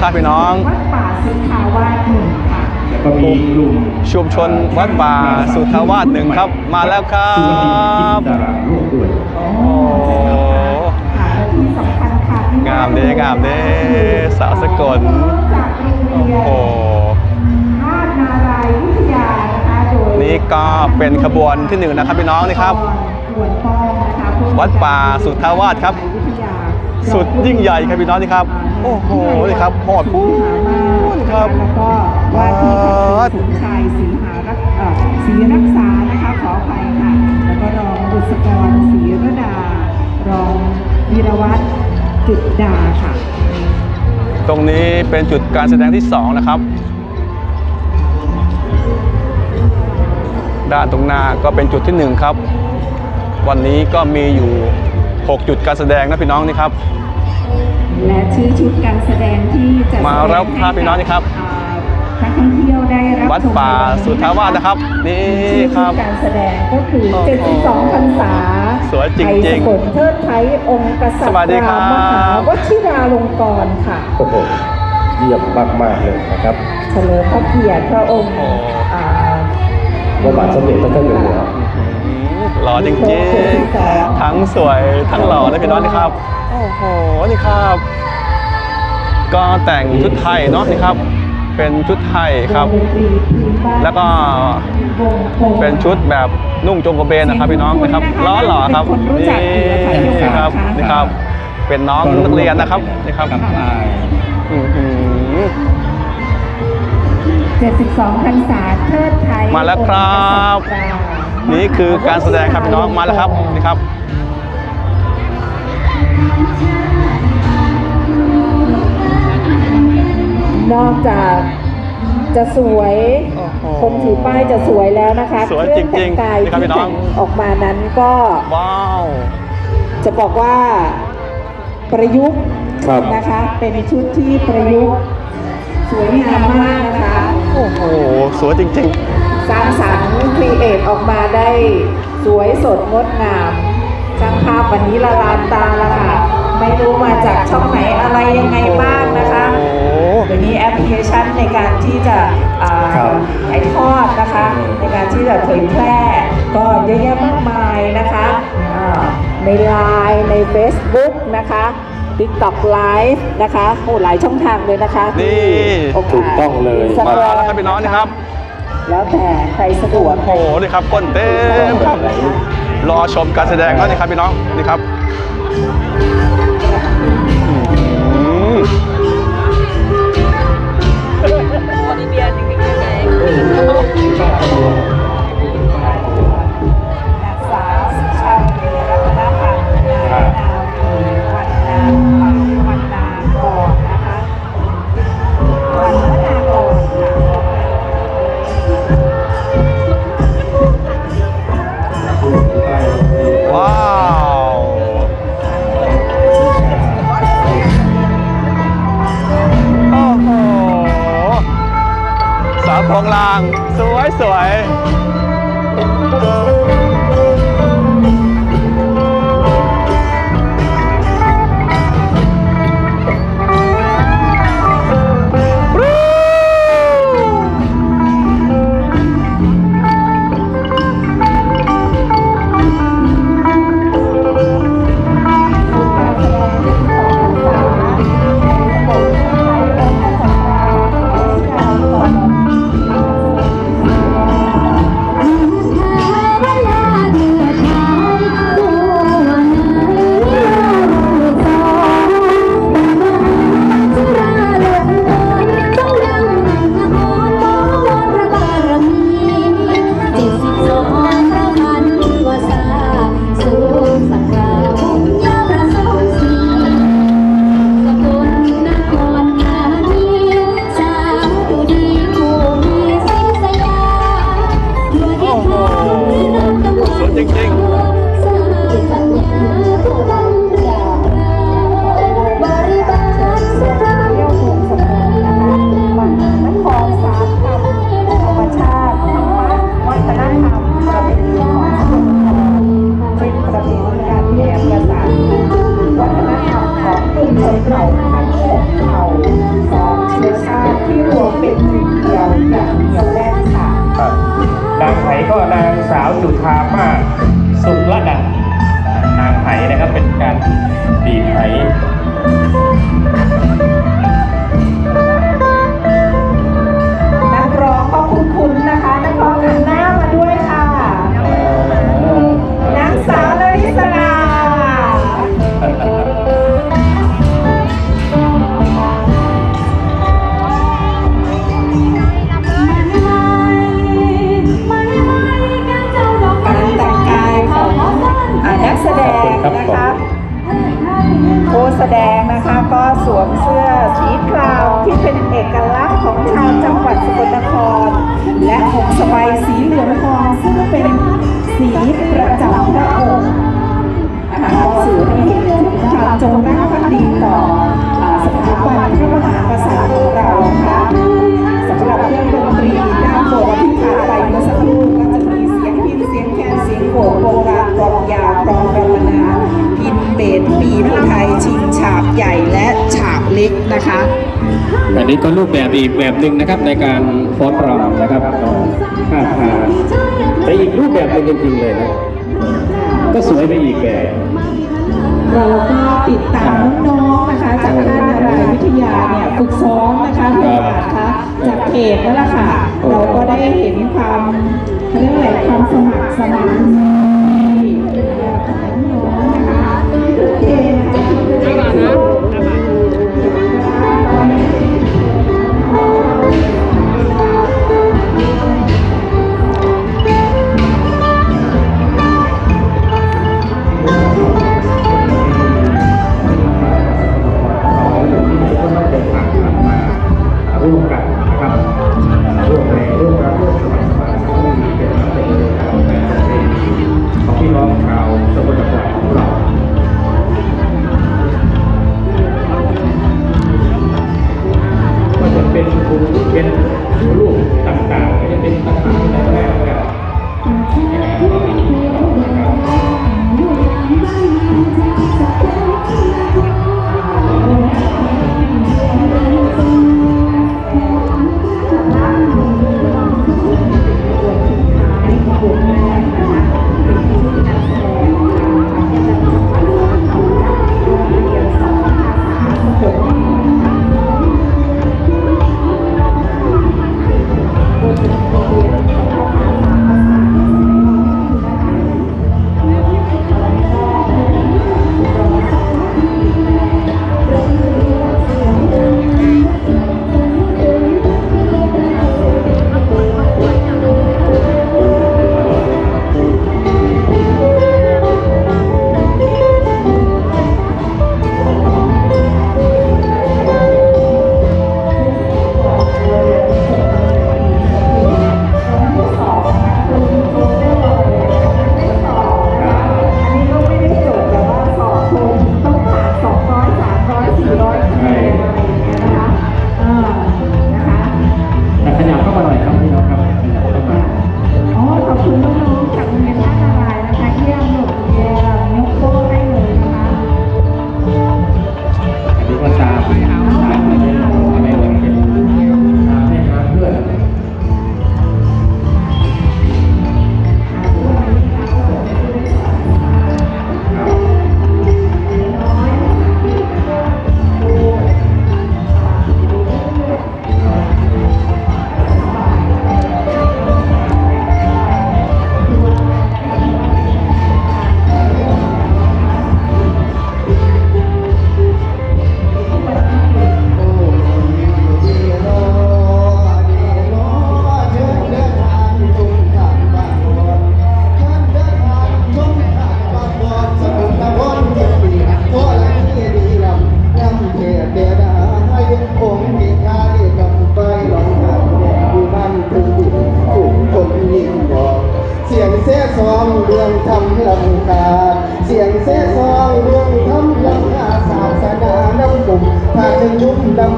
ครับพี่น้อง วัดป่าสุทาวาสหนึ่งค่ะแล้วก็มีกลุ่มชุมชนวัดป่าสุทธาวาสหนึ่งครับ มาแล้วครับ ดาราร่วมด้วยโอ้ค่ะและที่สำคัญค่ะงามเด้งามเด้สาวสกล จากโรงเรียนโอ้ราชนารายณ์วิทยานะคะโดยนี่ก็เป็นขบวนที่หนึ่งนะครับพี่น้องนี่ครับ ขบวนป้องนะคะผู้ วัดป่าสุทธาวาสครับ สุดยิ่งใหญ่ครับพี่น้องนี่ครับ โอ้โหนี่ครับหอดพูนครับแล้วก็ว่าที่พันตรีสมชายศรีหารักเอ่อศรีรักษานะคะขออภัยค่ะ แล้วก็รองบุษกรศรีรดา รองวีรวัตรจุดดาค่ะ ตรงนี้เป็นจุดการแสดงที่สองนะครับ ด้านตรงหน้าก็เป็นจุดที่หนึ่งครับ วันนี้ก็มีอยู่ 6 จุดการแสดงนะพี่น้องนี่ครับและชื่อชุดการแสดงที่จะมาแล้วครับพี่น้องนี่ครับอ่านักท่องเที่ยวได้รับวัดป่าชมในวันนี้สุทธาวาสนะครับ นี่ชื่อคชุรัดบการแสดงก็คือโอ้โห72พรรษาสวยจริงๆไทยสกลเทิดไทยองค์กษัตสวัสดีริย์ครับมหาวชิราลงกรณ์ค่ะโอ้โหเยี่ยมมากๆเลยนะครับ เฉลิมพระเกียรติพระองค์โอ้อ่าพระบาทสมเด็จพระเจ้าอยู่หัว หล่อจริงๆ ทั้งสวยทั้งหล่อนะพี่น้องนี่ครับ โอ้โห นี่ครับ ก็แต่งชุดไทยเนาะนี่ครับ เป็นชุดไทยครับวงดนตรีพื้นบ้านแล้วก็วงโป่งเป็นชุดแบบนุ่งจงกระเบนนะครับพี่น้องนะครับล้อหล่อครับเป็นคนรู้จักอยู่ค่ะนี่ครับค่ะนี่ครับ เป็นน้องนักเรียนนะครับนี่ครับครับอายอื้อหือ72พรรษาเทิดไทยมาแล้วครับองค์กษัตริย์ นี่คือการแสดงครับพี่น้องมาแล้วครับนี่ครับนอกจากจะสวยโอ้โหคนถือป้ายจะสวยแล้วนะคะสวยจริงๆเคอแต่กายนี่ครับพี่ที่น้องแต่งออกมานั้นก็ว้าวจะบอกว่าประยุกต์ครับนะคะเป็นชุดที่ประยุกต์สวยงามมากนะคะโอ้โหสวยจริงสร้างสรรค์ค รีเอทออกมาได้สวยสดงดงามช่างภาพวันนี้ละลานตาละค่ะ ไม่รู้มาจากช่องไหนอะไรยังไงบ้างนะคะโอ้โหเดี๋ยวนี้แอปพลิเคชันในการที่จะอ่าครับถ่ายทอดนะคะ ในการที่จะเผยแพร่ ก็เยอะแยะมากมายนะคะอ่าในไลน์ใน Facebook นะคะ TikTok Live นะคะโอ้หลายช่องทางเลยนะคะนี่ที่โอกาสถูกต้องเลย มาแล้วครับพี่น้องนะครับ แล้วแต่ใครสะดวกโอ้โหนี่ครับก้นเต็มครับ รอชมการแสดงแล้วนี่ครับพี่น้องนี่ครับอื้อหือนัก ก็นางสาวจุธามาสุรดันนางไผ่นะครับเป็นการดีไผ่ นะคะ อันนี้ก็รูปแบบอีกแบบหนึ่งนะครับในการฟ้อนรำนะครับท่าทางแต่อีกรูปแบบหนึ่งจริงๆเลยนะ ก็สวยไปอีกแบบ เราก็ติดตามน้องๆนะคะ จากค่ายนารายณ์วิทยาเนี่ยฝึกซ้อมนะคะเพื่อนะคะจากเพจนั่นแหละค่ะ เราก็ได้เห็นความเขาเรียกอะไรความสมัครสมานของน้องๆนะคะโอเคนะคะ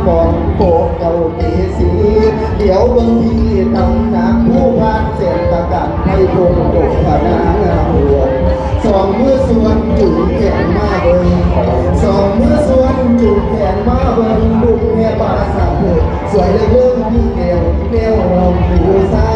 มองโกกเก่าตีสี เดี๋ยวบางทีตำหนักผู้พานเสียนตะกันให้คงโกกผนางาหัวสองเมื่อส่วนจุ่แขนมาเบิ้งสองเมื่อส่วนจุ่แขนมาเบิ้งบุกแม่ปลาสาบสวยเลยเรื่องพี่แนวแนวลราผิวซา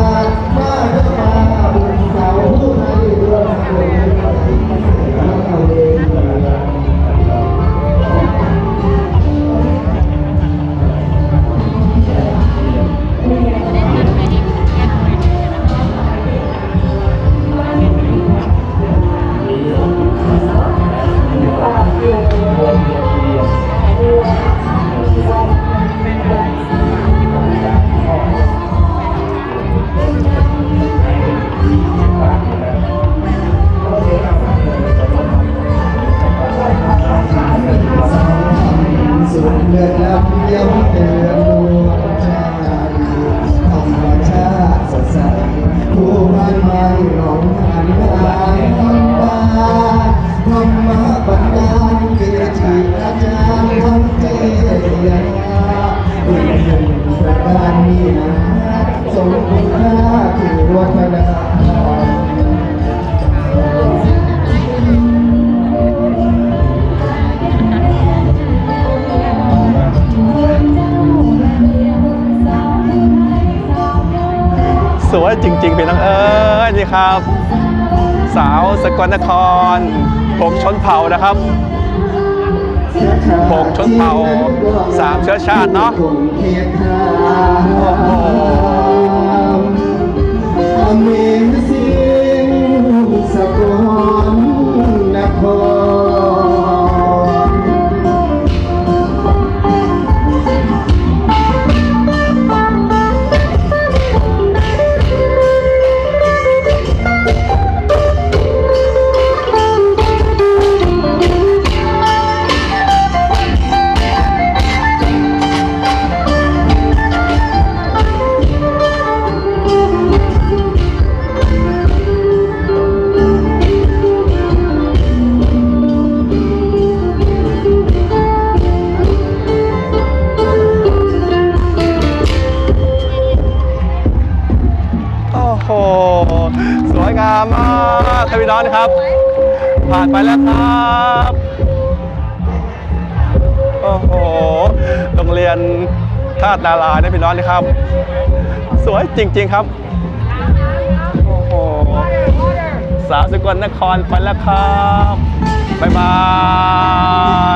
จริงๆพี่น้องเอ๋ยนี่ครับ สาวสกลนครผมชนเผ่านะครับผมชนเผ่าสามเชื้อชาติเนาะโอ้โห โอ้โห สวยงามมากครับพี่น้องนะครับ ผ่านไปแล้วครับโอ้โหโรงเรียนธาตุนาราเนี่ยพี่น้องนะครับ สวยจริง ๆครับโอ้โหสาวสกลนครไปแล้วครับบ๊ายบาย